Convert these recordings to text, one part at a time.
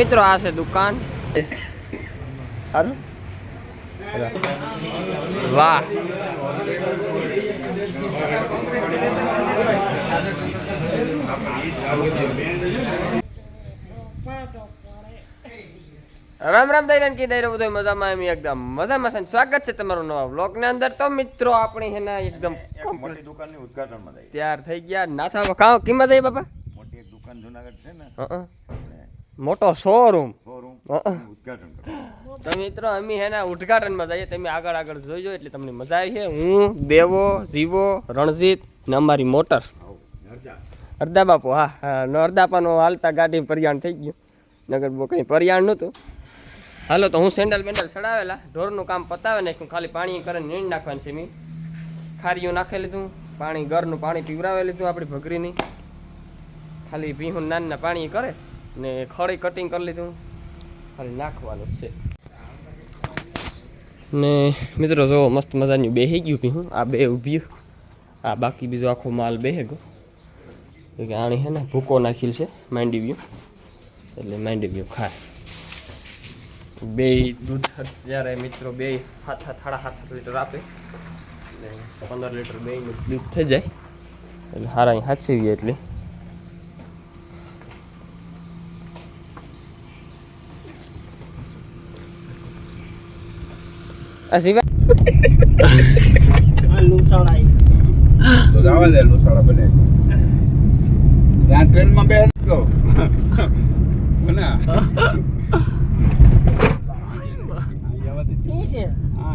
મિત્રો આ છે દુકાન. વાહ. રામ રામ દૈરાન કી દઈ બધો મજામાં એમ એકદમ મજામાં છે સ્વાગત છે તમારું નવા વ્લોગની અંદર. તો મિત્રો આપણે એના એકદમ મોટી દુકાનની ઉદ્ઘાટનમાં તૈયાર થઈ ગયા. નાથા કાં કિંમત આવી બાપા? મોટી એક દુકાન જુનાગઢ છે ને. હં. મોટો શોરૂમ શોરૂમ હં. તો મિત્રો અમે એના ઉદ્ઘાટનમાં જઈએ તમે આગળ આગળ જોઈજો એટલે તમને મજા આવી છે હું દેવો જીવો રણજીત ને અમારી મોટર. અડધા બાપુ હા હા. ને અડધાપાનો હાલતા ગાડી પરિયાણ થઈ ગયું. નગર બહુ કંઈ પરિયાણ નહોતું. હાલો તો હું સેન્ડલ બેન્ડલ ચડાવેલા. ઢોરનું કામ પતાવે નાખ્યું. ખાલી પાણી કરીને નીણ નાખવાનું છે મેં. ખારીયું નાખી લીધું. પાણી ઘરનું પાણી પીવરાવી લીધું આપણી ભગરીની. ખાલી ભીહું નાનના પાણી કરે. ને ખડી કટિંગ કરી લીધું. ખાલી નાખવાનું છે. ને મિત્રો જો મસ્ત મજાની બેહી ગયું ભીહું આ બે ઊભી. આ બાકી બીજો આખો માલ બેહે ગયો. કે આણી હે ને ભૂકો નાખેલ છે માંડી વ્યૂ એટલે માંડી વ્યૂ ખાય બે દૂધ અત્યારે મિત્રો બે હાથ હાથ સાડા હાથ સાત લીટર આપે. એટલે પંદર લીટર બેનું દૂધ થઈ જાય. એટલે હારા અહીં હાચવી એટલે. આ સિવાય તો જવા દે લુસાડા બને ત્યાં ટ્રેનમાં બે તો બના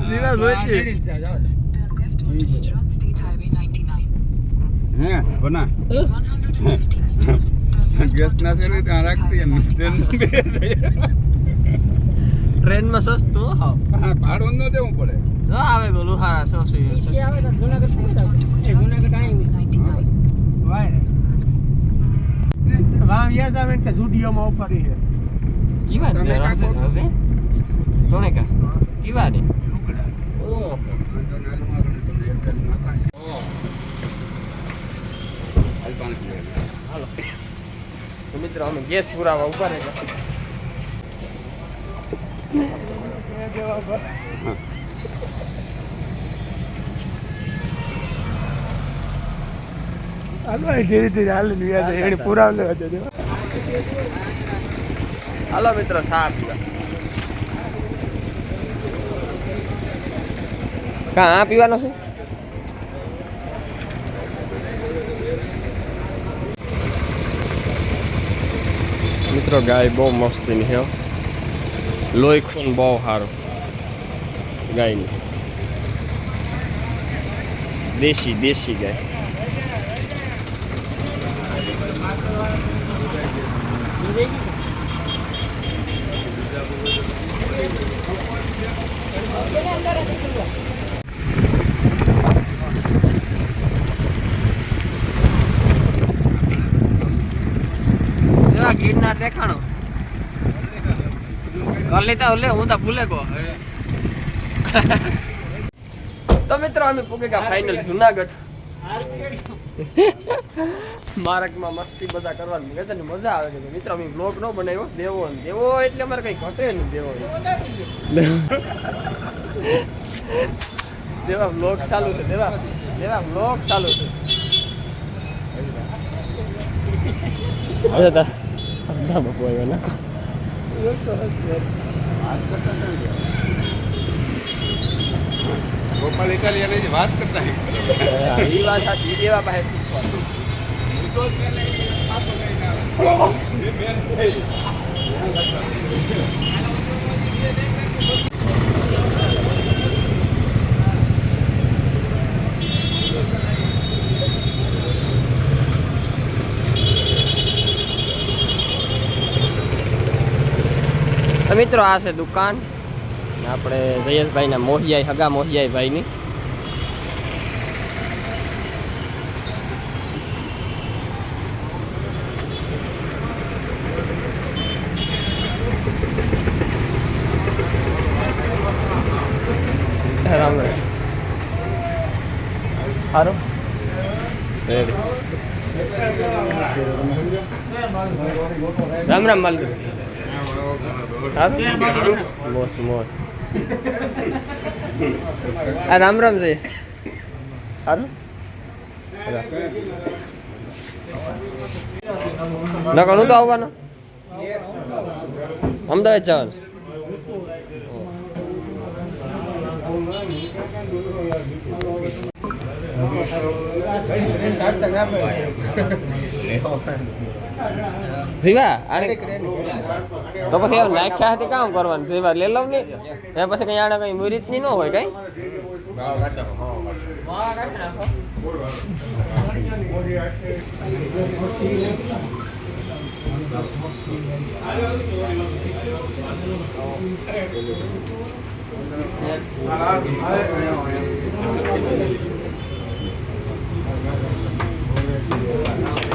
જીવા જોઈશે. Gujarat State Highway 99. હે બના 150 meters. Turn left ગેસ ના કરે ત્યાં રાખતી એમ Highway ટ્રેનમાં સસ્તો સસ્તું હા ભાડું ન દેવું પડે. જો આવે ગોલું હારા સો સો onto Gujarat State Highway 99. કેવા તમે ને કાકો? હવે? જોણે કા? કીવા ને તો જ નાખાય. હાલ. તો મિત્રો અમે ગેસ પુરાવા ઊભા રહે ધીરે ધીરે હાલ એને પુરાવ લેવા દે હાલો મિત્રો પીવા કા આ પીવાનો છે? મિત્રો ગાય બહુ મસ્તીની ની હો. લોહી ખૂન બહુ સારું. ગાયનું. દેશી દેશી ગાય. ગીરનાર દેખાણો. કલી તો ઓલે હું તો ભૂલે ગયો. તો મિત્રો અમે પૂગે ગયા ફાઇનલ જુનાગઢ. માર્ગમાં મસ્તી બધા કરવાની મજા ને મજા આવે છે. મિત્રો અમે બ્લોગ નો બનાવ્યો દેવો ને દેવો એટલે અમારે કઈ ઘટે નહીં દેવો. દેવા બ્લોગ ચાલુ છે. દેવા દેવા બ્લોગ ચાલુ છે. અરે તા બપો આવ્યો નાખો ગોપાલ ઇટાલિયાની વાત કરતા એ વાત સાચી. દેવા પાસે શીખવાનું મિત્રો આ છે દુકાન. આપણે આપણે જયેશભાઈના મોહિયાઈ, હગા મોહિયાઈ ભાઈની. ની સારું રામ રામ માલુ સારું મોસ મોસ આ રામ રામ છે. સારું નકર હું તો આવવાનો? અમદાવાદ જવાનું. છે. જીવા, આને તો પછી એવું નાખ્યા હતી કામ કરવાનું? જીવા લઈ લઉં ને? એ પછી કઈ આને કઈ મુરીતની ન હોય કઈ? Thank મિત્રો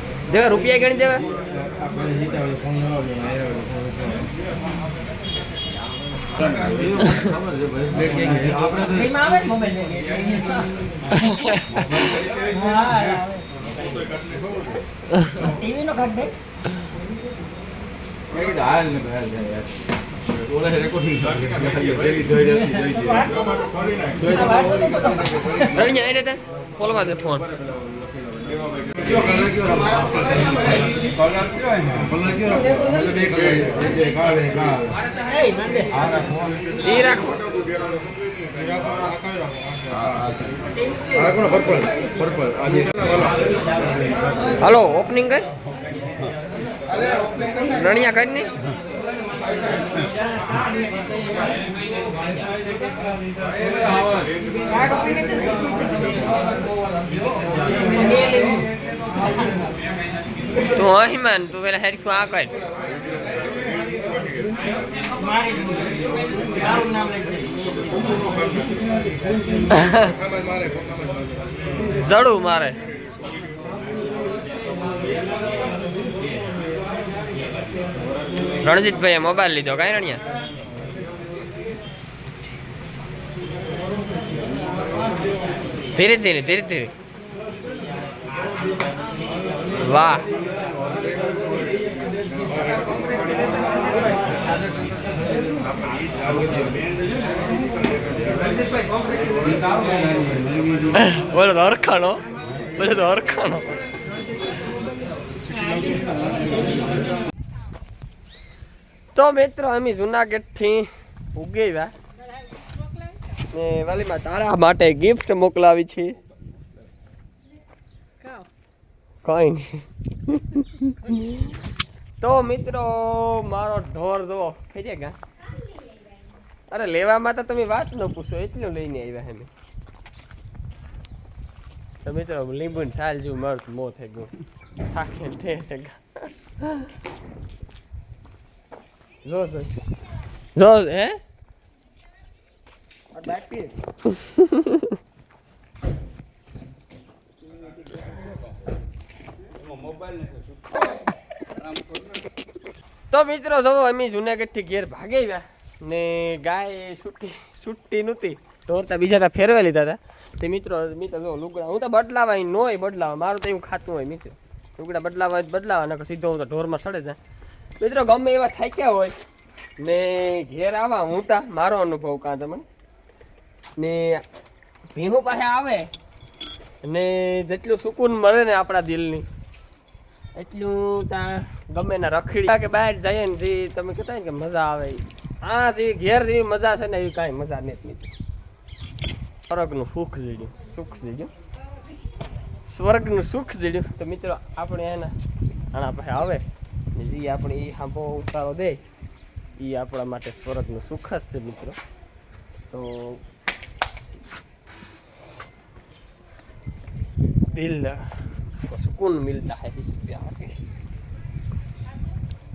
દેવા રૂપિયા ગણી દેવા? રણિયા એ દે ફોન. હાલો ઓપનિંગ કર. રણિયા કર ને. અહીં માન તું પેલા હેરખું આ કર જડું મારે રણજીતભાઈએ મોબાઈલ લીધો, કાંઈ રણિયા? ધીરે ધીરે ધીરે ધીરે. વાહ. બોલો, તો હરખાણો. બોલો, તો હરખાણો. તો મિત્રો, અમે જુનાગઢથી ઉગેવા ને વાલીમાં તારા માટે ગિફ્ટ મોકલાવી છે. કઈ નહીં. તો મિત્રો, મારો ઢોર જો થઈ જાય અરે લેવામાં તો તમે વાત ન પૂછો એટલું લઈને આવ્યા હે મેં તો મિત્રો લીંબુ ને સાલ જેવું મારું મો થઈ ગયું. થાકે ઠે થઈ ગયા. જો જો. જો હે? તો મિત્રો જો અમે જુનાગઢથી ઘેર ભાગી આવ્યા. ને ગાય છૂટી છૂટી નહોતી. ઢોરતા બીજા ફેરવા લીધા હતા. તે મિત્રો મિત્રો જો લુગડા, હું તો બદલાવા ન નોય બદલાવા, મારું તો એવું ખાતું હોય મિત્રો. લુગડા બદલાવા હોય બદલાવા, નકર સીધો હું તો ઢોરમાં સડે જાય. મિત્રો, ગમે એવા થાક્યા હોય? ને ઘેર આવા, હું તા, મારો અનુભવ કાં તમને? ને ભીનું પાસે આવે, ને જેટલું સુકૂન મળે ને આપણા દિલની, એટલું ત્યાં ગમે ના રખડી. કે બહાર જઈએ ને જે તમે કહેતા ને કે મજા આવે. આ જે ઘેર જેવી મજા છે ને એવી કાંઈ મજા નથી મિત્રો સ્વર્ગનું સુખ જડ્યું સુખ જડ્યું સ્વર્ગનું સુખ જડ્યું તો મિત્રો આપણે એના આના પાસે આવે ને જે આપણે એ હાંભો ઉતારો દે એ આપણા માટે સ્વર્ગનું સુખ જ છે મિત્રો તો દિલ को सुकून मिलता है इस प्यार के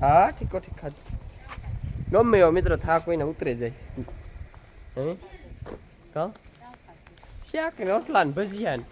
હા ઠીકો ઠીક હા ગમે એવો મિત્રો થાક કોઈને ઉતરે જાય. હે? કા? શાક ને રોટલા ને ભજીયા ને.